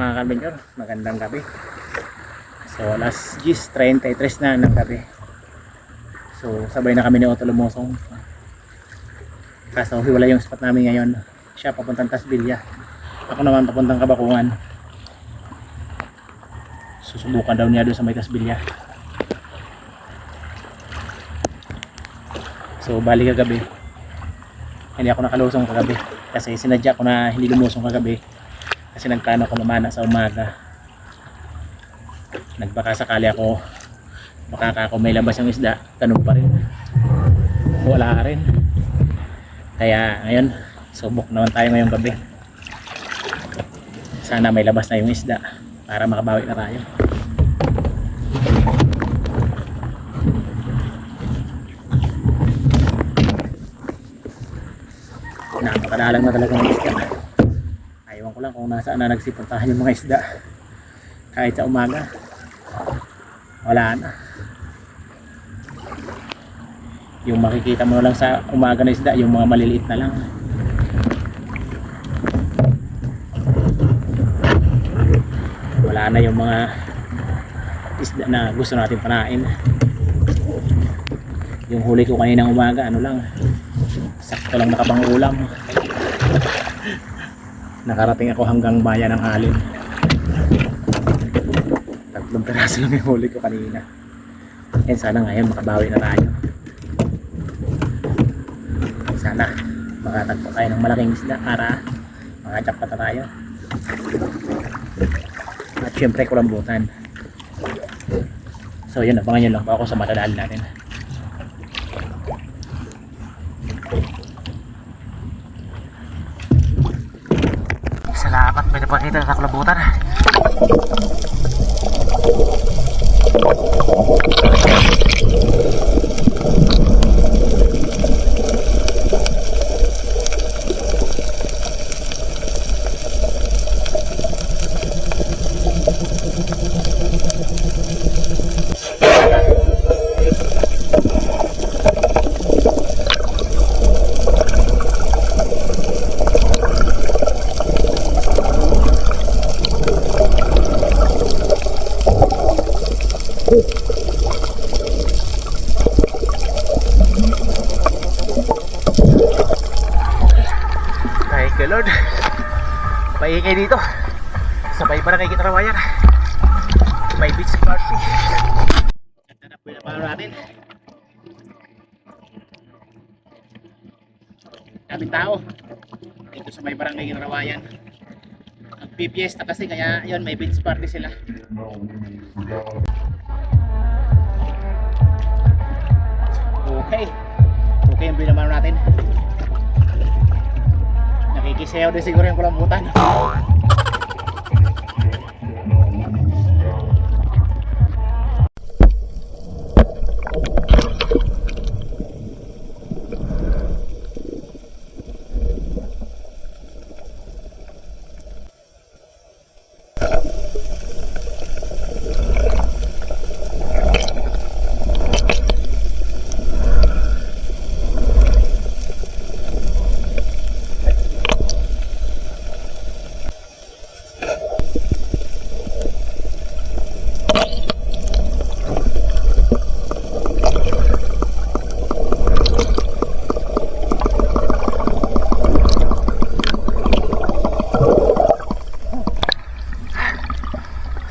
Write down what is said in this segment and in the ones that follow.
Mga kabinyor? Magandang gabi. So alas 10.33 na ng gabi. So sabay na kami ni Otto Lumosong. Kaso hiwala yung spot namin ngayon. Siya papuntang Tasbilya. Ako naman papuntang Kabakungan. Susubukan daw niya doon sa may Tasbilya. So bali kagabi. Hindi ako nakalusong kagabi. Kasi sinadya ko na hindi lumusong kagabi kasi nagplano ko naman na sa umaga. Nagbaka sakali ako. Makaka ako may labas yung isda ganun pa rin. Wala rin. Kaya ngayon subok naman tayo ngayong gabi. Sana may labas na yung isda para makabawi na tayo. Napakadalang na talaga ng isda kung nasaan na nagsipuntahan yung mga isda. Kahit sa umaga. Wala na. Yung makikita mo lang sa umaga na isda, yung mga maliliit na lang. Wala na yung mga isda na gusto natin panain. Yung huli ko kaninang umaga, ano lang, sakto lang nakapang ulam nakarating ako hanggang bayan ng Alin. Tatlong peraso lang yung huli ko kanina. And sana ngayon makabawi na tayo. Sana makatagpo tayo ng malaking isda para makachap na tayo. At syempre kulambutan. So yun abangan nyo lang ako sa matadaan natin Napakita sa kulabutan. You Lord. Maingay dito. Sabay pa na kay Kitrawayan. May beach party. Ganda na po yung napalo natin. Daming tao. Dito sa may barangay Kitrawayan. Nagpipiesta kasi kaya yun may beach party sila. Okay. Okay yung binamano natin. Nakikisayaw din siguro yung kulambutan.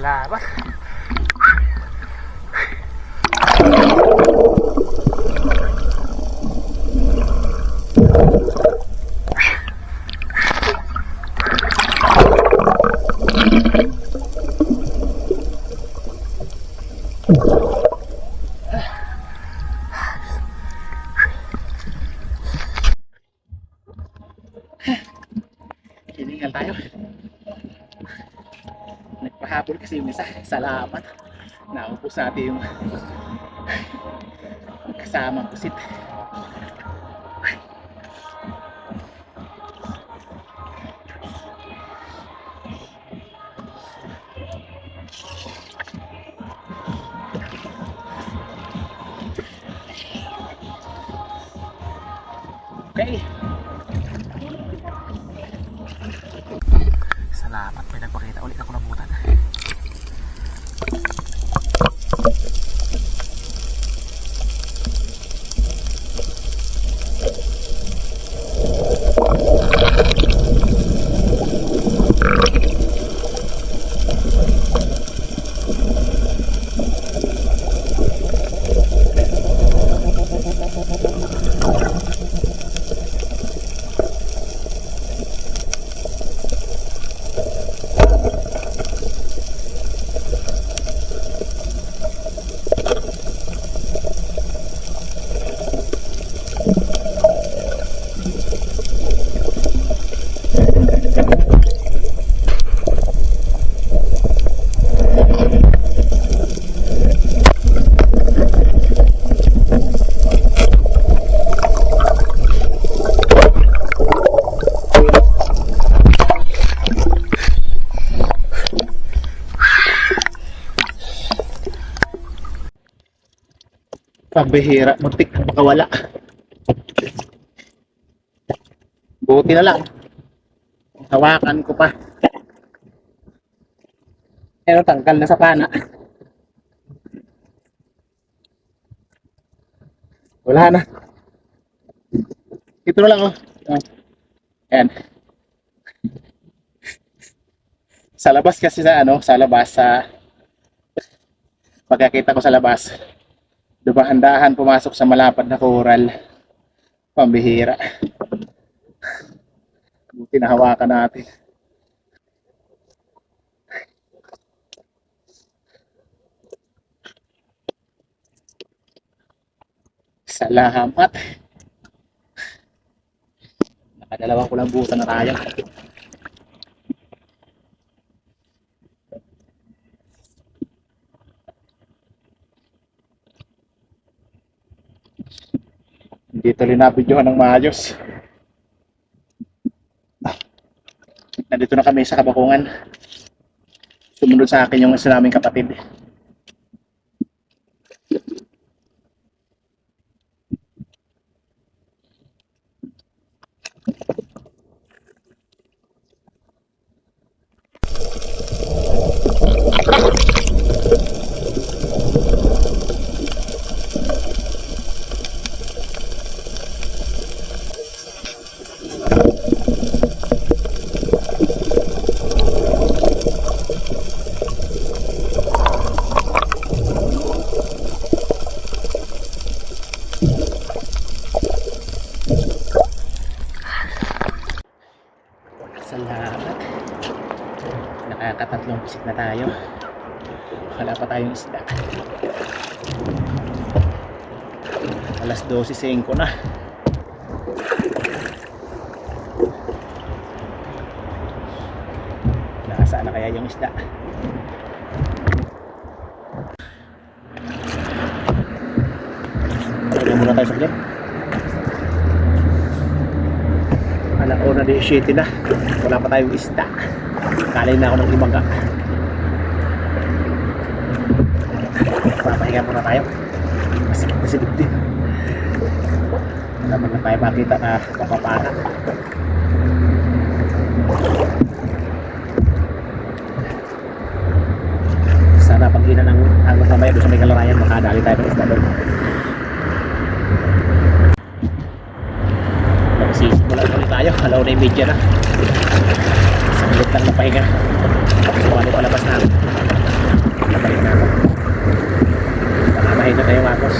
Salamat. Hiningal tayo. Nagpahabol kasi yung isa. Salamat. Naupos natin yung kasamang kusit. Okay. Pambihira, muntik na makawala. Buti na lang. Hawakan ko pa. Pero tanggal na sa pana. Wala na. Ito na lang. Oh. Ayan. Sa labas kasi sa ano, sa labas sa pagkakita ko sa labas. Dumahan-dahan pumasok sa malapad na coral. Pambihira. Buti na hawakan natin. Salamat. Nakadalawang kulang buta na tayo. Hindi tuloy nabidyohan ng maayos. Nandito na kami sa Kabakungan. Sumunod sa akin yung isa naming kapatid. Salamat. Visit na tayo. Wala pa tayong isda. Alas 12.05 na. Nakasaan na kaya yung isda? Lagyan muna tayo sa clip. Alauna di 7 na. Wala pa tayong isda. Kalay na ako ng imaga. Papahinga muna tayo. Masikip na silip din. Wala man na tayo makita na papapana. Sana pag ina ng hanggang mamaya doon sa may kalarayan makadali tayo ng isda doon. Nagsisimula ulit tayo. Alaw na yung media na. Saglit lang na pahinga. Kumali palabas na. Nabalik na ako. Nakamahin na tayo Marcos.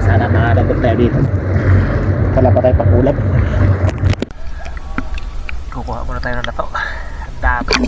Sana makalagot tayo dito. Wala pa tayo pakulap. Kukuha muna tayo ng lato. Ang dami.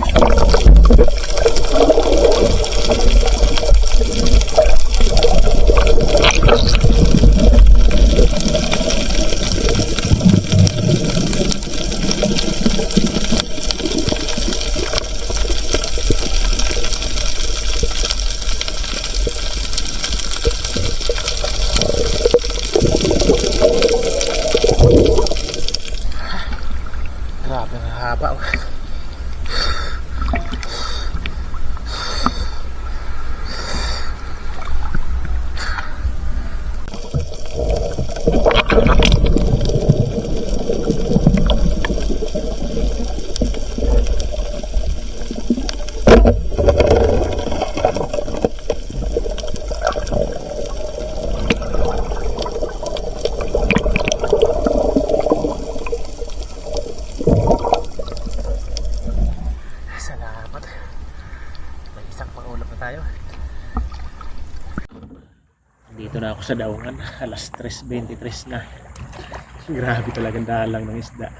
Dito na ako sa daungan. Alas 3.23 na. Grabe talagang dalang ng isda.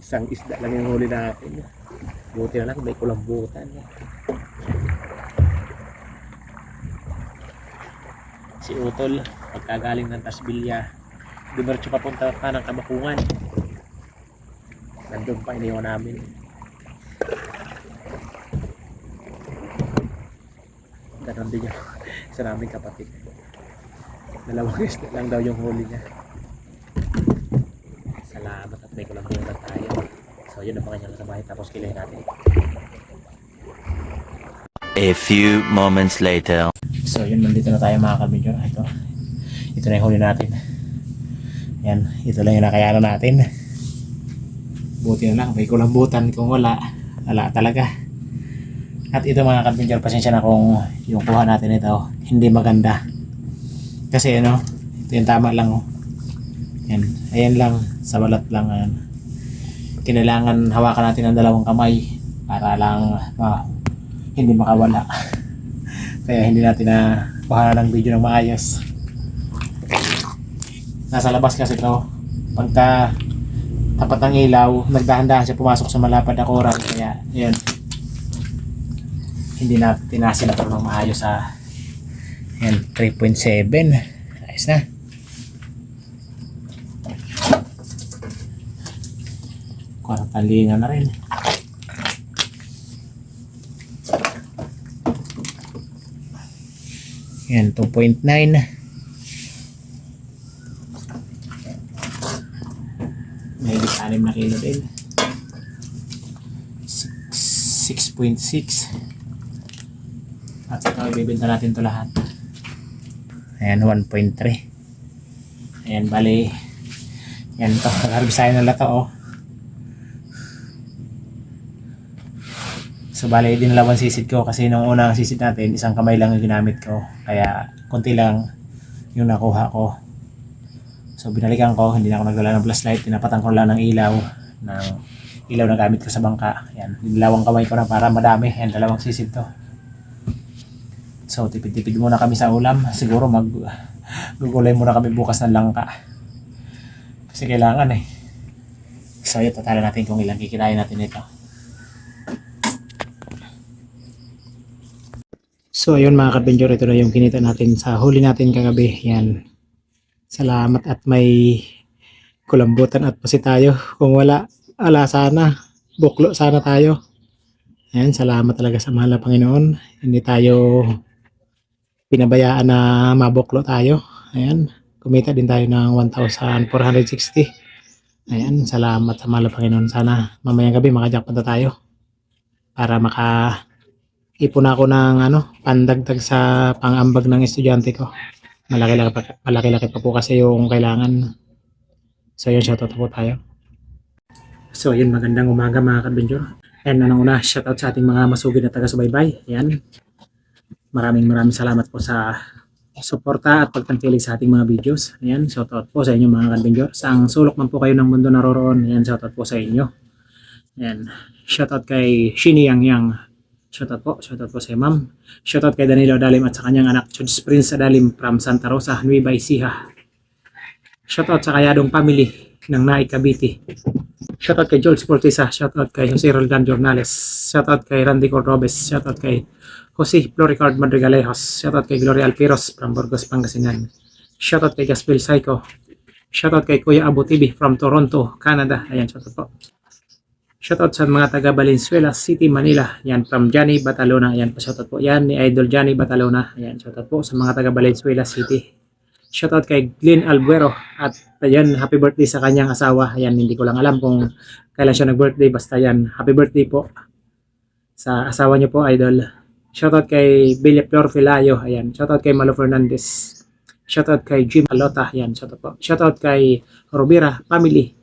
Isang isda lang yung huli natin. Buti na lang may kulambutan. Si Utol, pagkagaling ng Tasbilya, dumiretso papunta pa ng Kamakungan. Nandun pa iniwan namin. Ganon din yung isa naming kapatid. Dalawang isda lang daw yung huli niya. Salamat at may kulambutan tayo. So yun ang mga kanyang kasamahin tapos kilahin natin. A few moments later. So yun, nandito na tayo mga kabidyo. Ito, ito na yung huli natin. Yan, ito lang yung nakayanan natin. Buti na lang, may kulambutan. Kung wala, wala talaga. At ito mga kabidyo, pasensya na kung yung kuha natin ito, hindi maganda. Kasi ano, ito yung tama lang. Oh. Yan, ayan lang, sa balat lang. Ayan. Kinailangan hawakan natin ng dalawang kamay para lang ah, hindi makawala. Kaya hindi natin na kuha ng video ng maayos. Nasa labas kasi to. Pagka tapat ng ilaw, nagdahan-dahan siya pumasok sa malapad na koral. Kaya, yan. Hindi na tinasin na ito ng maayos sa yan, 3.7. Ayos na. Kuha ng talingan na rin. Yan, 2.9. May 6 na kilo din. Six- 6.6. At saka ibibenta natin to lahat. Ayan, 1.3. Ayan, bali. Yan to, nag-harbisayan na lato, oh. So bali dinalawan sisid ko kasi nung unang sisid natin isang kamay lang yung ginamit ko kaya konti lang yung nakuha ko. So binalikan ko, hindi na ako nagdala ng flashlight, tinapatan ko lang ng ilaw ng ilaw na gamit ko sa bangka. Yan, dinalawang kamay ko na para madami. Yan, dalawang sisid to. So tipid-tipid muna kami sa ulam. Siguro mag gugulay muna kami bukas ng langka. Kasi kailangan eh. So ito, tala natin kung ilang kikitain natin ito. So ayun mga kadventure, ito na yung kinita natin sa huli natin kagabi. Yan. Salamat at may kulambutan at pasi tayo. Kung wala, ala sana. Buklo sana tayo. Ayan, salamat talaga sa mahal na Panginoon. Hindi tayo pinabayaan na mabuklo tayo. Ayan, kumita din tayo ng 1,460. Ayan, salamat sa mahal Panginoon. Sana mamayang gabi makajakpan na tayo para maka ipon ako ng ano, pandagdag sa pangambag ng estudyante ko. Malaki-laki pa, malaki-laki pa po kasi yung kailangan. So yun, shoutout po tayo. So yun, magandang umaga mga kadventure. And anong una, shoutout sa ating mga masugid na taga-subaybay. Yan. Maraming maraming salamat po sa suporta at pagtangkilik sa ating mga videos. Ayan, shoutout po sa inyo mga kadventure. Sa ang sulok man po kayo ng mundo naroroon, ayan, shoutout po sa inyo. Ayan, shoutout kay Shini Yang Yang. Shoutout po, shoutout po sa ma'am. Shoutout kay Danilo Adalim at sa kanyang anak, Chuds Prince Adalim from Santa Rosa, Nueva Ecija. Shoutout sa Kayadong family ng Naik Cavite. Shoutout kay George Portisa, shoutout kay Jose Roldan Jornales, shoutout kay Randy Cordobes, shoutout kay Jose Floricard Madrigalejos, shoutout kay Gloria Alpiros from Burgos, Pangasinan. Shoutout kay Gaspil Psycho. Shoutout kay Kuya Abu TV from Toronto, Canada. Ayan, shoutout po. Shoutout sa mga taga Valenzuela City, Manila. Yan, from Johnny Batalona. Ayan, pa shoutout po. Yan, ni Idol Johnny Batalona. Ayan, shoutout po sa mga taga Valenzuela City. Shoutout kay Glenn Albuero. At ayan, happy birthday sa kanyang asawa. Ayan, hindi ko lang alam kung kailan siya nag-birthday. Basta yan, happy birthday po sa asawa niyo po, Idol. Shoutout kay Billy Flor Filayo. Ayan, shoutout kay Malo Fernandez. Shoutout kay Jim Alota. Ayan, shoutout po. Shoutout kay Robira Family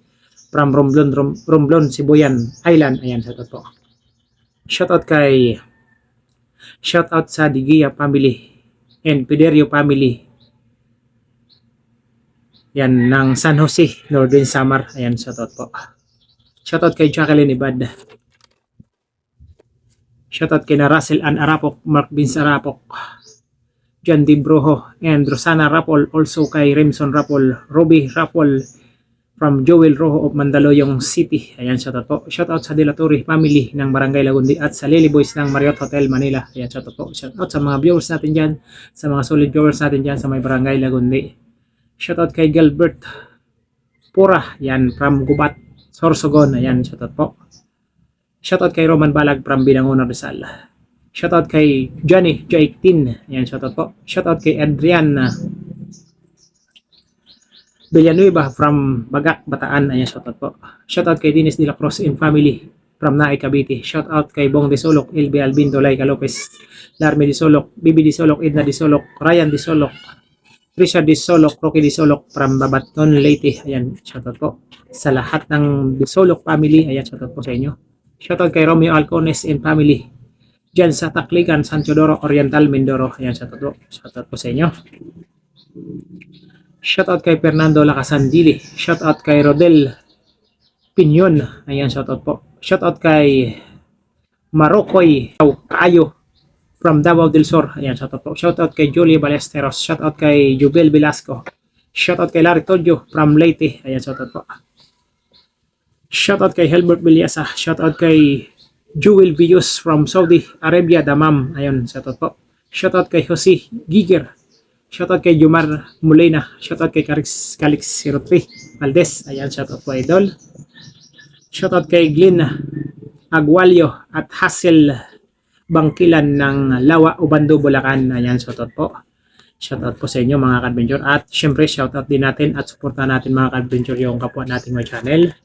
from Romblon, Rom, Romblon, Sibuyan Island. Ayan, shoutout po. Shoutout kay Shoutout sa Digia family and Piderio family. Yan, ng San Jose, Northern Samar. Ayan, shoutout po. Shoutout kay Jacqueline Ibad. Shoutout kay na Russell Ann Arapok, Mark Vince Arapok. John D. Broho, and Rosana Rapol, also kay Remson Rapol, Ruby Rapol, from Joel Rojo of Mandaluyong City. Ayan, shoutout po. Shoutout sa Dilaturi family ng Barangay Lagundi at sa Lily Boys ng Marriott Hotel Manila. Ayan, shoutout po. Shoutout sa mga viewers natin dyan, sa mga solid viewers natin dyan sa may Barangay Lagundi. Shoutout kay Gilbert Pura, yan, from Gubat, Sorsogon. Ayan, shoutout po. Shoutout kay Roman Balag from Binangonan Rizal. Shoutout kay Johnny Joitin. Ayan, shoutout po. Shoutout kay Adrian uh, Villanueva from Bagak, Bataan. Ayan, shoutout po. Shoutout kay Dennis De La Cruz and family from Naay, Cavite. Shoutout kay Bong De Solok, LB Albindo, Laika Lopez, Larme De Solok, Bibi De Solok, Edna De Solok, Ryan De Solok, Richard De Solok, Rocky De Solok from Babaton, Leyte. Ayan, shoutout po. Sa lahat ng De Solok family, ayan, shoutout po sa inyo. Shoutout kay Romeo Alcones and family. Diyan sa Takligan, San Teodoro, Oriental, Mindoro. Ayan, shoutout po. Shoutout po sa inyo. Shoutout kay Fernando Lacasandili. Shoutout kay Rodel Pinyon. Ayan, shoutout po. Shoutout kay Marokoy Kaayo from Davao del Sur. Ayan, shoutout po. Shoutout kay Julie Balesteros. Shoutout kay Jubel Velasco. Shoutout kay Larry Todio from Leyte. Ayan, shoutout po. Shoutout kay Helbert Bilyasa. Shoutout kay Jewel Vius from Saudi Arabia, Damam. Ayun, shoutout po. Shoutout kay Jose Giger. Shoutout kay Jumar Molina. Shoutout kay Calix, Calix 03 Valdez. Ayan, shoutout po idol. Shoutout kay Glenn Agualio at Hassel Bangkilan ng Lawa, Ubando, Bulacan. Ayan, shoutout po. Shoutout po sa inyo mga ka-adventure. At syempre, shoutout din natin at suportahan natin mga ka-adventure yung kapwa nating may channel.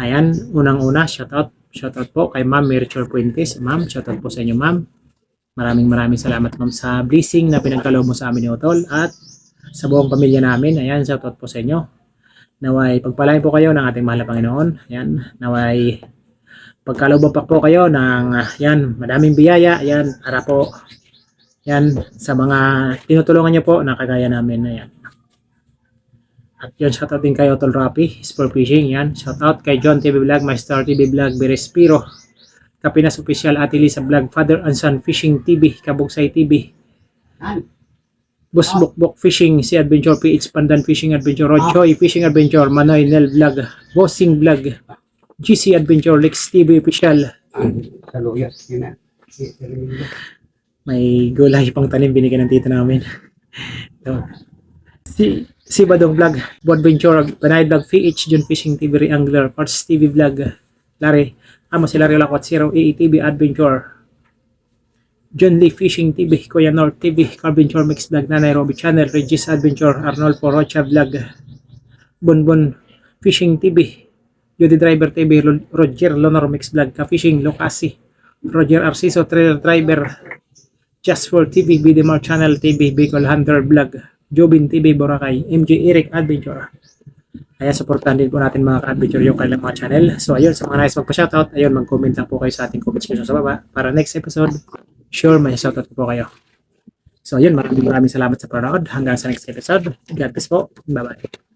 Ayan, unang-una, shoutout. Shoutout po kay Ma'am Merichor Puentes. Ma'am, shoutout po sa inyo, Ma'am. Maraming maraming salamat, Ma'am, sa blessing na pinagkaloob mo sa amin ni Otol at sa buong pamilya namin. Ayan, shoutout po sa inyo. Naway, pagpalain po kayo ng ating mahal na Panginoon. Ayan, naway, pagkaloob pa po kayo ng, ah, yan, madaming biyaya. Ayan, para po, yan, sa mga tinutulungan niyo po na kagaya namin. Ayan. At yun, shoutout din kay Otol Rapi, Sport Fishing, yan. Shoutout kay John TV Vlog, My Star TV Vlog, Berespiro, Kapinas Official, Ate Lisa Vlog, Father and Son Fishing TV, Kabugsay TV, Bus Bukbok Fishing, Si Adventure PH, Pandan Fishing Adventure, Rochoy Fishing Adventure, Manoy Nel Vlog, Bossing Vlog, GC Adventure, Lex TV Official, Saluyot, yun na. may gulay pang tanim binigyan ng tita namin. Ito. Si si Badong Vlog, Board Venture, Panay Vlog, PH, John Fishing TV, Angler, Parts TV Vlog, Larry, Amo si Larry Lakwat, Zero, AETV Adventure, John Lee Fishing TV, Kuya North TV, Carventure Mix Vlog, Nanay Robbie Channel, Regis Adventure, Arnold Porocha Vlog, Bonbon Fishing TV, Judy Driver TV, Ro- Roger Lonor Mix Vlog, Ka Fishing Lokasi, Roger Arciso Trailer Driver, Just for TV, BDMR Channel TV, Bicol Hunter Vlog, Jobin TV, Boracay, MJ Eric Adventure. Kaya supportan din po natin mga ka-adventure yung kanilang mga channel. So ayun, sa mga nais magpa-shoutout, ayun, mag-comment lang po kayo sa ating comment section sa baba para next episode, sure may shoutout po kayo. So ayun, maraming maraming salamat sa panonood. Hanggang sa next episode. God bless po. Bye-bye.